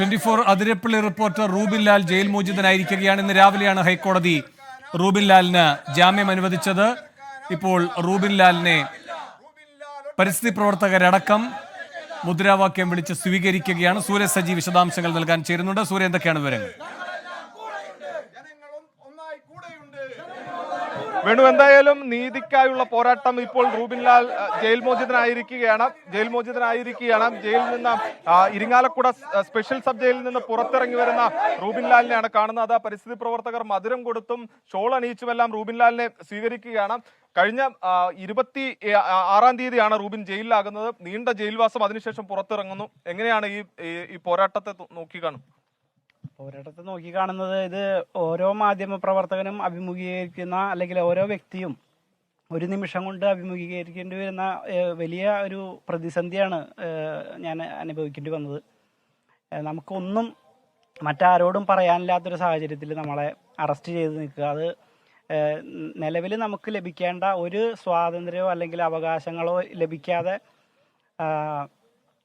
Twenty four Athirappilly reporter Rubin Lal jail മോചിതനായിരിക്കുകയാണ് ഇന്ന് രാവിലെയാണ് ഹൈക്കോടതി റൂബിൻ ലാലിന് ജാമ്യം അനുവദിച്ചത്. ഇപ്പോൾ റൂബിൻ ലാലിനെ പരിസ്ഥിതി പ്രവർത്തകരടക്കം മുദ്രാവാക്യം വിളിച്ച് സ്വീകരിക്കുകയാണ്. സൂര്യ സജി വിശദാംശങ്ങൾ നൽകാൻ ചേരുന്നുണ്ട്. സൂര്യ എന്തൊക്കെയാണ് വിവരങ്ങൾ? വേണു എന്തായാലും നീതിക്കായുള്ള പോരാട്ടം ഇപ്പോൾ റൂബിൻലാൽ ജയിൽ മോചിതനായിരിക്കുകയാണ്. ജയിൽ മോചിതനായിരിക്കുകയാണ്. ജയിലിൽ നിന്ന് ഇരിങ്ങാലക്കുട സ്പെഷ്യൽ സബ് ജയിലിൽ നിന്ന് പുറത്തിറങ്ങി വരുന്ന റൂബിൻലാലിനെയാണ് കാണുന്നത്. പരിസ്ഥിതി പ്രവർത്തകർ മധുരം കൊടുത്തും ഷോൾ അണിയിച്ചുമെല്ലാം റൂബിൻലാലിനെ സ്വീകരിക്കുകയാണ്. കഴിഞ്ഞ ഇരുപത്തി ആറാം തീയതിയാണ് റൂബിൻ ജയിലിലാകുന്നത്. നീണ്ട ജയിൽവാസം അതിനുശേഷം പുറത്തിറങ്ങുന്നു. എങ്ങനെയാണ് ഈ ഈ- പോരാട്ടത്തെ നോക്കി കാണും? പോരാട്ടത്തെ നോക്കി കാണുന്നത് ഇത് ഓരോ മാധ്യമ പ്രവർത്തകനും അഭിമുഖീകരിക്കുന്ന അല്ലെങ്കിൽ ഓരോ വ്യക്തിയും ഒരു നിമിഷം കൊണ്ട് അഭിമുഖീകരിക്കേണ്ടി വരുന്ന വലിയ ഒരു പ്രതിസന്ധിയാണ് ഞാൻ അനുഭവിക്കേണ്ടി വന്നത്. നമുക്കൊന്നും മറ്റാരോടും പറയാനില്ലാത്തൊരു സാഹചര്യത്തിൽ നമ്മളെ അറസ്റ്റ് ചെയ്ത് നിൽക്കുക. അത് നിലവിൽ നമുക്ക് ലഭിക്കേണ്ട ഒരു സ്വാതന്ത്ര്യമോ അല്ലെങ്കിൽ അവകാശങ്ങളോ ലഭിക്കാതെ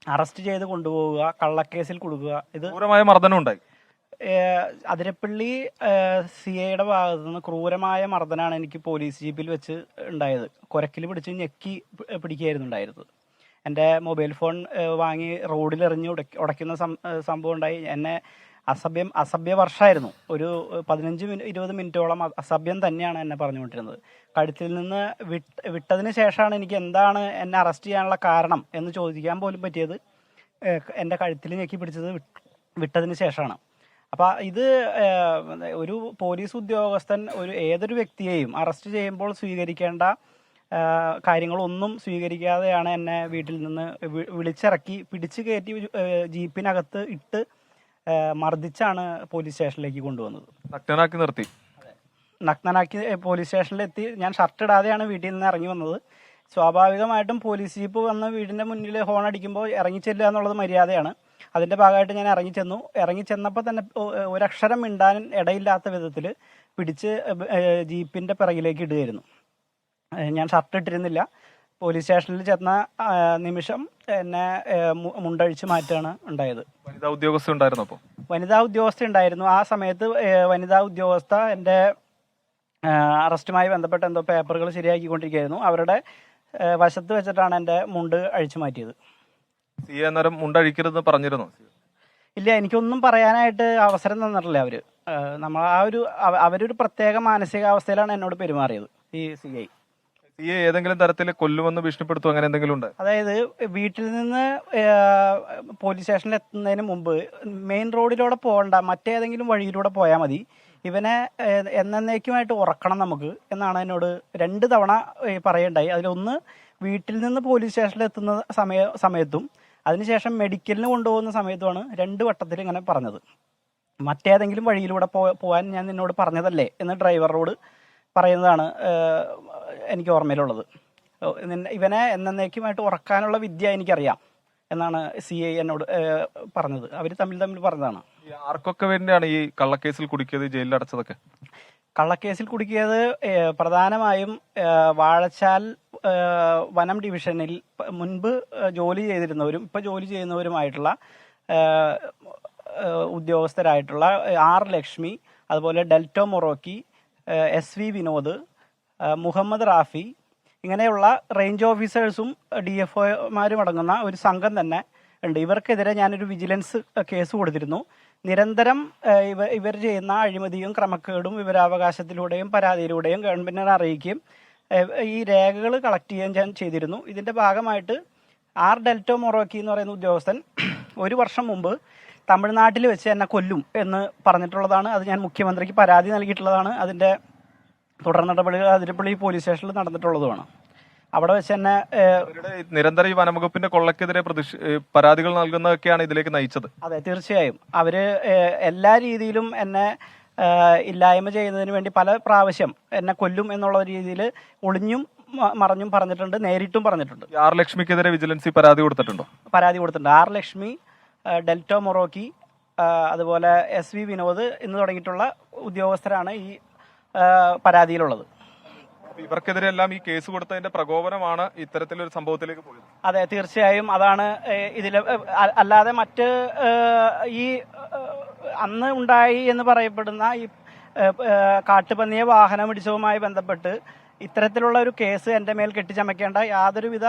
അറസ്റ്റ് ചെയ്ത് കൊണ്ടുപോവുക കള്ളക്കേസിൽ കൊടുക്കുക. ഇത് മർദ്ദനം ഉണ്ടായി. അതിരപ്പള്ളി സി ഐയുടെ ഭാഗത്തു നിന്ന് ക്രൂരമായ മർദ്ദനാണ് എനിക്ക് പോലീസ് ജീപ്പിൽ വെച്ച് ഉണ്ടായത്. കുരക്കിൽ പിടിച്ച് ഞെക്കി പിടിക്കുകയായിരുന്നു ഉണ്ടായിരുന്നത്. എന്റെ മൊബൈൽ ഫോൺ വാങ്ങി റോഡിൽ എറിഞ്ഞ് ഉടയ്ക്ക- ഉടയ്ക്കുന്ന സംഭവം ഉണ്ടായി. എന്നെ അസഭ്യം അസഭ്യ വർഷമായിരുന്നു. ഒരു പതിനഞ്ച് മിനിറ്റ് ഇരുപത് മിനിറ്റോളം അസഭ്യം തന്നെയാണ് എന്നെ പറഞ്ഞുകൊണ്ടിരുന്നത്. കഴുത്തിൽ നിന്ന് വിട്ട് വിട്ടതിന് ശേഷമാണ് എനിക്ക് എന്താണ് എന്നെ അറസ്റ്റ് ചെയ്യാനുള്ള കാരണം എന്ന് ചോദിക്കാൻ പോലും പറ്റിയത് എന്റെ കഴുത്തിൽ ഞെക്കി പിടിച്ചത് വിട്ട്- വിട്ടതിന് ശേഷമാണ്. അപ്പൊ ഇത് ഒരു പോലീസ് ഉദ്യോഗസ്ഥൻ ഒരു ഏതൊരു വ്യക്തിയെയും അറസ്റ്റ് ചെയ്യുമ്പോൾ സ്വീകരിക്കേണ്ട കാര്യങ്ങളൊന്നും സ്വീകരിക്കാതെയാണ് എന്നെ വീട്ടിൽ നിന്ന് വിളിച്ചിറക്കി പിടിച്ചു കയറ്റി ജീപ്പിനകത്ത് ഇട്ട് മർദ്ദിച്ചാണ് പോലീസ് സ്റ്റേഷനിലേക്ക് കൊണ്ടുവന്നത്. നഗ്നനാക്കി നിർത്തി. നഗ്നനാക്കി പോലീസ് സ്റ്റേഷനിലെത്തി. ഞാൻ ഷർട്ട് ഇടാതെയാണ് വീട്ടിൽ നിന്ന് ഇറങ്ങി വന്നത്. സ്വാഭാവികമായിട്ടും പോലീസ് ജീപ്പ് വന്ന് വീടിന്റെ മുന്നിൽ ഹോൺ അടിക്കുമ്പോൾ ഇറങ്ങിച്ചെല്ലുക എന്നുള്ളത് മര്യാദയാണ്. അതിന്റെ ഭാഗമായിട്ട് ഞാൻ ഇറങ്ങി ചെന്നു. ഇറങ്ങി ചെന്നപ്പോൾ തന്നെ ഒരക്ഷരം മിണ്ടാൻ ഇടയില്ലാത്ത വിധത്തിൽ പിടിച്ച് ജീപ്പിന്റെ പിറകിലേക്ക് ഇടുകയായിരുന്നു. ഞാൻ ഷർട്ട് ഇട്ടിരുന്നില്ല. പോലീസ് സ്റ്റേഷനിൽ ചെന്ന നിമിഷം എന്നെ മുണ്ടഴിച്ച് മാറ്റാണ് ഉണ്ടായത്. വനിതാ ഉദ്യോഗസ്ഥ ഉണ്ടായിരുന്നു അപ്പോൾ വനിതാ ഉദ്യോഗസ്ഥ ഉണ്ടായിരുന്നു. ആ സമയത്ത് വനിതാ ഉദ്യോഗസ്ഥ എന്റെ അറസ്റ്റുമായി ബന്ധപ്പെട്ട എന്തോ പേപ്പറുകൾ ശരിയാക്കിക്കൊണ്ടിരിക്കുകയായിരുന്നു. അവരുടെ വശത്ത് വെച്ചിട്ടാണ് എന്റെ മുണ്ട് അഴിച്ചു മാറ്റിയത്. സി എ അന്നേരം മുണ്ടഴിക്കരുതെന്ന് പറഞ്ഞിരുന്നു? ഇല്ല എനിക്കൊന്നും പറയാനായിട്ട് അവസരം തന്നിട്ടില്ല അവർ. ഏഹ്, നമ്മൾ ആ ഒരു അവ- അവരൊരു പ്രത്യേക മാനസികാവസ്ഥയിലാണ് എന്നോട് പെരുമാറിയത് ഈ സി ഐ. സി എ ഏതെങ്കിലും തരത്തിൽ കൊല്ലുമെന്ന് ഭീഷണിപ്പെടുത്തും? അങ്ങനെ എന്തെങ്കിലും ഉണ്ട്? അതായത് വീട്ടിൽ നിന്ന് ഏഹ്, പോലീസ് സ്റ്റേഷനിൽ എത്തുന്നതിന് മുമ്പ് മെയിൻ റോഡിലൂടെ പോകണ്ട മറ്റേതെങ്കിലും വഴിയിലൂടെ പോയാൽ മതി. ഇവനെ ഏഹ്, എന്നേക്കുമായിട്ട് ഉറക്കണം നമുക്ക് എന്നാണ് എന്നോട് രണ്ട് തവണ ഏഹ്, പറയുണ്ടായി. അതിലൊന്ന് വീട്ടിൽ നിന്ന് പോലീസ് സ്റ്റേഷനിൽ എത്തുന്ന സമയ സമയത്തും അതിനുശേഷം മെഡിക്കലിന് കൊണ്ടുപോകുന്ന സമയത്തുമാണ് രണ്ട് വട്ടത്തിൽ ഇങ്ങനെ പറഞ്ഞത്. മറ്റേതെങ്കിലും വഴിയിലൂടെ പോകാൻ ഞാൻ നിന്നോട് പറഞ്ഞതല്ലേ എന്ന് ഡ്രൈവറോട് പറയുന്നതാണ് എനിക്ക് ഓർമ്മയിലുള്ളത്. ഇവനെ എന്നേക്കുമായിട്ട് ഉറക്കാനുള്ള വിദ്യ എനിക്കറിയാം എന്നാണ് സി ഐ എന്നോട് പറഞ്ഞത്. അവർ തമ്മിൽ തമ്മിൽ പറഞ്ഞതാണ്. ആർക്കൊക്കെ വേണ്ടിയാണ് ഈ കള്ളക്കേസിൽ കുടിക്കിയത് ജയിലിൽ അടച്ചതൊക്കെ കള്ളക്കേസിൽ കുടുക്കിയത് പ്രധാനമായും വാഴച്ചാൽ വനം ഡിവിഷനിൽ മുൻപ് ജോലി ചെയ്തിരുന്നവരും ഇപ്പോൾ ജോലി ചെയ്യുന്നവരുമായിട്ടുള്ള ഉദ്യോഗസ്ഥരായിട്ടുള്ള ആർ ലക്ഷ്മി അതുപോലെ ഡെൽറ്റോ മൊറോക്കി എസ് വി വിനോദ് മുഹമ്മദ് റാഫി ഇങ്ങനെയുള്ള റേഞ്ച് ഓഫീസേഴ്സും ഡി എഫ് ഒമാരും അടങ്ങുന്ന ഒരു സംഘം തന്നെ ഉണ്ട്. ഇവർക്കെതിരെ ഞാനൊരു വിജിലൻസ് കേസ് കൊടുത്തിരുന്നു. നിരന്തരം ഇവ ഇവർ ചെയ്യുന്ന അഴിമതിയും ക്രമക്കേടും വിവരാവകാശത്തിലൂടെയും പരാതിയിലൂടെയും ഗവൺമെന്റിനെ അറിയിക്കുകയും ഈ രേഖകൾ കളക്ട് ചെയ്യാൻ ഞാൻ ചെയ്തിരുന്നു. ഇതിന്റെ ഭാഗമായിട്ട് ആർ ഡെൽറ്റോ മൊറോക്കി എന്ന് പറയുന്ന ഉദ്യോഗസ്ഥൻ ഒരു വർഷം മുമ്പ് തമിഴ്നാട്ടിൽ വെച്ച് എന്നെ കൊല്ലും എന്ന് പറഞ്ഞിട്ടുള്ളതാണ്. അത് ഞാൻ മുഖ്യമന്ത്രിക്ക് പരാതി നൽകിയിട്ടുള്ളതാണ്. അതിന്റെ തുടർ നടപടികൾ അതിരപ്പള്ളി പോലീസ് സ്റ്റേഷനിൽ നടന്നിട്ടുള്ളതുമാണ്. അവിടെ വെച്ച് തന്നെ നിരന്തര ഈ വനംവകുപ്പിന്റെ കൊള്ളക്കെതിരെ പ്രതിഷ് പരാതികൾ നൽകുന്നതൊക്കെയാണ് ഇതിലേക്ക് നയിച്ചത്. അതെ തീർച്ചയായും. അവർ എല്ലാ രീതിയിലും എന്നെ ഇല്ലായ്മ ചെയ്യുന്നതിന് വേണ്ടി പല പ്രാവശ്യം എന്നെ കൊല്ലും എന്നുള്ള രീതിയിൽ ഒളിഞ്ഞും മറഞ്ഞും പറഞ്ഞിട്ടുണ്ട് നേരിട്ടും പറഞ്ഞിട്ടുണ്ട്. ആർ ലക്ഷ്മിക്കെതിരെ വിജിലൻസി പരാതി കൊടുത്തിട്ടുണ്ടോ? പരാതി കൊടുത്തിട്ടുണ്ട്. ആർ ലക്ഷ്മി ഡെൽറ്റോ മൊറോക്കി അതുപോലെ എസ് വി വിനോദ് എന്ന് തുടങ്ങിയിട്ടുള്ള ഉദ്യോഗസ്ഥരാണ് ഈ പരാതിയിലുള്ളത്. ഇവർക്കെതിരെ എല്ലാം ഈ കേസ് കൊടുത്തതിന്റെ പ്രകോപനമാണ് ഇത്തരത്തിലൊരു സംഭവത്തിലേക്ക് പോയത്. അതെ തീർച്ചയായും അതാണ് ഇതിൽ അല്ലാതെ മറ്റ് ഈ അന്ന് ഉണ്ടായി എന്ന് പറയപ്പെടുന്ന ഈ കാട്ടുപന്നിയെ വാഹനം ഇടിച്ചതുമായി ബന്ധപ്പെട്ട് ഇത്തരത്തിലുള്ള ഒരു കേസ് എന്റെ മേൽ കെട്ടിച്ചമയ്ക്കേണ്ട യാതൊരുവിധ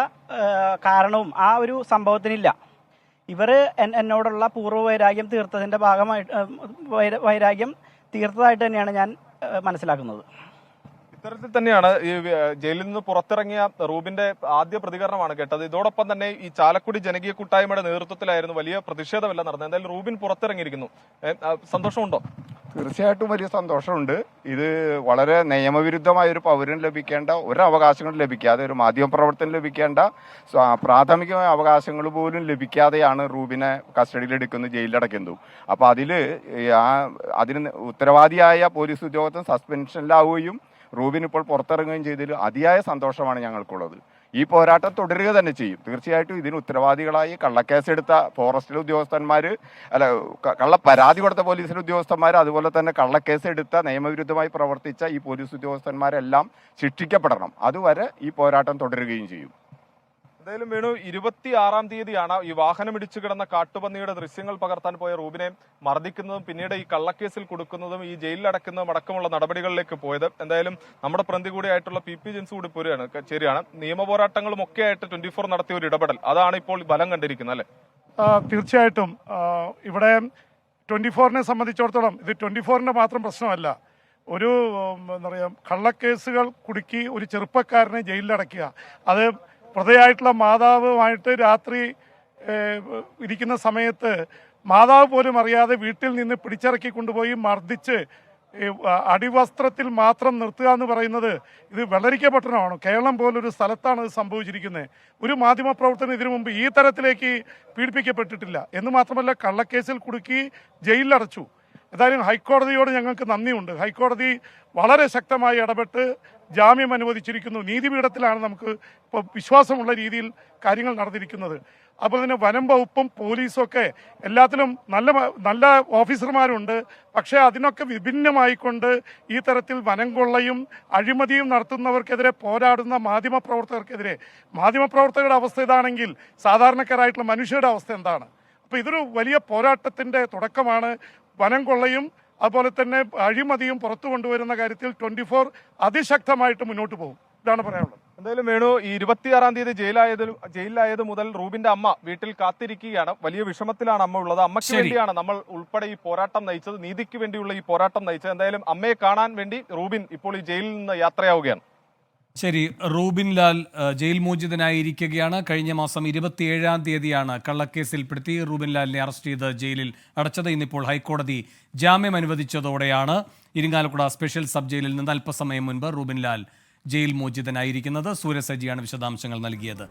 കാരണവും ആ ഒരു സംഭവത്തിനില്ല. ഇവർ എന്നോടുള്ള പൂർവ വൈരാഗ്യം തീർത്തതിന്റെ ഭാഗമായിട്ട് വൈരാഗ്യം തീർത്തതായിട്ട് തന്നെയാണ് ഞാൻ മനസ്സിലാക്കുന്നത്. ഇത്തരത്തിൽ തന്നെയാണ് ഈ ജയിലിൽ നിന്ന് പുറത്തിറങ്ങിയ റൂബിന്റെ ആദ്യ പ്രതികരണമാണ് കേട്ടത്. ഇതോടൊപ്പം തന്നെ ഈ ചാലക്കുടി ജനകീയ കൂട്ടായ്മയുടെ നേതൃത്വത്തിലായിരുന്നു വലിയ പ്രതിഷേധമെല്ലാം നടന്നത്. എന്തായാലും റൂബിൻ പുറത്തിറങ്ങിയിരിക്കുന്നു. സന്തോഷമുണ്ടോ? തീർച്ചയായിട്ടും വലിയ സന്തോഷമുണ്ട്. ഇത് വളരെ നിയമവിരുദ്ധമായ ഒരു പൗരന് ലഭിക്കേണ്ട ഒരു അവകാശങ്ങളും ലഭിക്കാതെ ഒരു മാധ്യമപ്രവർത്തനം ലഭിക്കേണ്ട സ്വ- പ്രാഥമികമായ അവകാശങ്ങൾ പോലും ലഭിക്കാതെയാണ് റൂബിനെ കസ്റ്റഡിയിലെടുക്കുന്നത് ജയിലിലടക്കുന്നു അപ്പോൾ അതിൽ ആ അതിന് ഉത്തരവാദിയായ പോലീസ് ഉദ്യോഗസ്ഥൻ സസ്പെൻഷനിലാവുകയും റൂബിൻ ഇപ്പോൾ പുറത്തിറങ്ങുകയും ചെയ്തതിൽ അതിയായ സന്തോഷമാണ് ഞങ്ങൾക്കുള്ളത്. ഈ പോരാട്ടം തുടരുക തന്നെ ചെയ്യും. തീർച്ചയായിട്ടും ഇതിന് ഉത്തരവാദികളായി കള്ളക്കേസെടുത്ത ഫോറസ്റ്റിലെ ഉദ്യോഗസ്ഥന്മാർ അല്ല കള്ള പരാതി കൊടുത്ത പോലീസിലെ ഉദ്യോഗസ്ഥന്മാർ അതുപോലെ തന്നെ കള്ളക്കേസെടുത്ത നിയമവിരുദ്ധമായി പ്രവർത്തിച്ച ഈ പോലീസ് ഉദ്യോഗസ്ഥന്മാരെല്ലാം ശിക്ഷിക്കപ്പെടണം. അതുവരെ ഈ പോരാട്ടം തുടരുകയും ചെയ്യും. എന്തായാലും വേണു ഇരുപത്തി ആറാം തീയതിയാണ് ഈ വാഹനം ഇടിച്ചു കിടന്ന കാട്ടുപന്നിയുടെ ദൃശ്യങ്ങൾ പകർത്താൻ പോയ റൂബിനെ മർദ്ദിക്കുന്നതും പിന്നീട് ഈ കള്ളക്കേസിൽ കൊടുക്കുന്നതും ഈ ജയിലിൽ ജയിലിലടക്കുന്നതും അടക്കമുള്ള നടപടികളിലേക്ക് പോയത്. എന്തായാലും നമ്മുടെ പ്രതി കൂടിയായിട്ടുള്ള പി പി ജെൻസ് കൂടി പോരുകയാണ് ശരിയാണ് നിയമ പോരാട്ടങ്ങളും ഒക്കെ ആയിട്ട് ട്വന്റി ഫോർ നടത്തിയ ഒരു ഇടപെടൽ അതാണ് ഇപ്പോൾ ബലം കണ്ടിരിക്കുന്നത് അല്ലെ? തീർച്ചയായിട്ടും. ഇവിടെ ട്വന്റി ഫോറിനെ സംബന്ധിച്ചിടത്തോളം ഇത് ട്വന്റി ഫോറിന്റെ മാത്രം പ്രശ്നമല്ല. ഒരു എന്താ പറയുക കള്ളക്കേസുകൾ കുടുക്കി ഒരു ചെറുപ്പക്കാരനെ ജയിലിലടയ്ക്കുക അത് പ്രതിയായിട്ടുള്ള മാതാവുമായിട്ട് രാത്രി ഇരിക്കുന്ന സമയത്ത് മാതാവ് പോലും അറിയാതെ വീട്ടിൽ നിന്ന് പിടിച്ചിറക്കി കൊണ്ടുപോയി മർദ്ദിച്ച് അടിവസ്ത്രത്തിൽ മാത്രം നിർത്തുക എന്ന് പറയുന്നത് ഇത് വെള്ളരിക്കപട്ടണമാണ്. കേരളം പോലൊരു സ്ഥലത്താണ് ഇത് സംഭവിച്ചിരിക്കുന്നത്. ഒരു മാധ്യമപ്രവർത്തനം ഇതിനു മുമ്പ് ഈ തരത്തിലേക്ക് പീഡിപ്പിക്കപ്പെട്ടിട്ടില്ല. എന്ന് മാത്രമല്ല കള്ളക്കേസിൽ കുടുക്കി ജയിലിലടച്ചു. ഏതായാലും ഹൈക്കോടതിയോട് ഞങ്ങൾക്ക് നന്ദിയുണ്ട്. ഹൈക്കോടതി വളരെ ശക്തമായി ഇടപെട്ട് ജാമ്യം അനുവദിച്ചിരിക്കുന്നു. നീതിപീഠത്തിലാണ് നമുക്ക് ഇപ്പോൾ വിശ്വാസമുള്ള രീതിയിൽ കാര്യങ്ങൾ നടന്നിരിക്കുന്നത്. അതുപോലെ തന്നെ വനം വകുപ്പും പോലീസും ഒക്കെ എല്ലാത്തിലും നല്ല നല്ല ഓഫീസർമാരുണ്ട്. പക്ഷേ അതിനൊക്കെ വിഭിന്നമായിക്കൊണ്ട് ഈ തരത്തിൽ വനം കൊള്ളയും അഴിമതിയും നടത്തുന്നവർക്കെതിരെ പോരാടുന്ന മാധ്യമപ്രവർത്തകർക്കെതിരെ. മാധ്യമപ്രവർത്തകരുടെ അവസ്ഥ ഇതാണെങ്കിൽ സാധാരണക്കാരായിട്ടുള്ള മനുഷ്യരുടെ അവസ്ഥ എന്താണ്? അപ്പോൾ ഇതൊരു വലിയ പോരാട്ടത്തിന്റെ തുടക്കമാണ്. വനം കൊള്ളയും അതുപോലെ തന്നെ അഴിമതിയും പുറത്തു കൊണ്ടുവരുന്ന കാര്യത്തിൽ ട്വന്റി ഫോർ അതിശക്തമായിട്ട് മുന്നോട്ട് പോകും. ഇതാണ് പറയാനുള്ളത്. എന്തായാലും വേണു ഈ ഇരുപത്തിയാറാം തീയതി ജയിലായത് ജയിലിലായത് മുതൽ റൂബിന്റെ അമ്മ വീട്ടിൽ കാത്തിരിക്കുകയാണ്. വലിയ വിഷമത്തിലാണ് അമ്മ ഉള്ളത്. അമ്മയ്ക്ക് വേണ്ടിയാണ് നമ്മൾ ഉൾപ്പെടെ ഈ പോരാട്ടം നയിച്ചത്. നീതിക്ക് വേണ്ടിയുള്ള ഈ പോരാട്ടം നയിച്ചത്. എന്തായാലും അമ്മയെ കാണാൻ വേണ്ടി റൂബിൻ ഇപ്പോൾ ഈ ജയിലിൽ നിന്ന് യാത്രയാവുകയാണ്. ശരി റൂബിൻ ലാൽ ജയിൽ മോചിതനായിരിക്കുകയാണ്. കഴിഞ്ഞ മാസം ഇരുപത്തിയേഴാം തീയതിയാണ് കള്ളക്കേസിൽപ്പെടുത്തി റൂബിൻ ലാലിനെ അറസ്റ്റ് ചെയ്ത് ജയിലിൽ അടച്ചത്. ഇന്നിപ്പോൾ ഹൈക്കോടതി ജാമ്യം അനുവദിച്ചതോടെയാണ് ഇരിങ്ങാലക്കുട സ്പെഷ്യൽ സബ് ജയിലിൽ നിന്ന് അല്പസമയം മുൻപ് റൂബിൻ ലാൽ ജയിൽ മോചിതനായിരിക്കുന്നത്. സൂര്യസജിയാണ് വിശദാംശങ്ങൾ നൽകിയത്.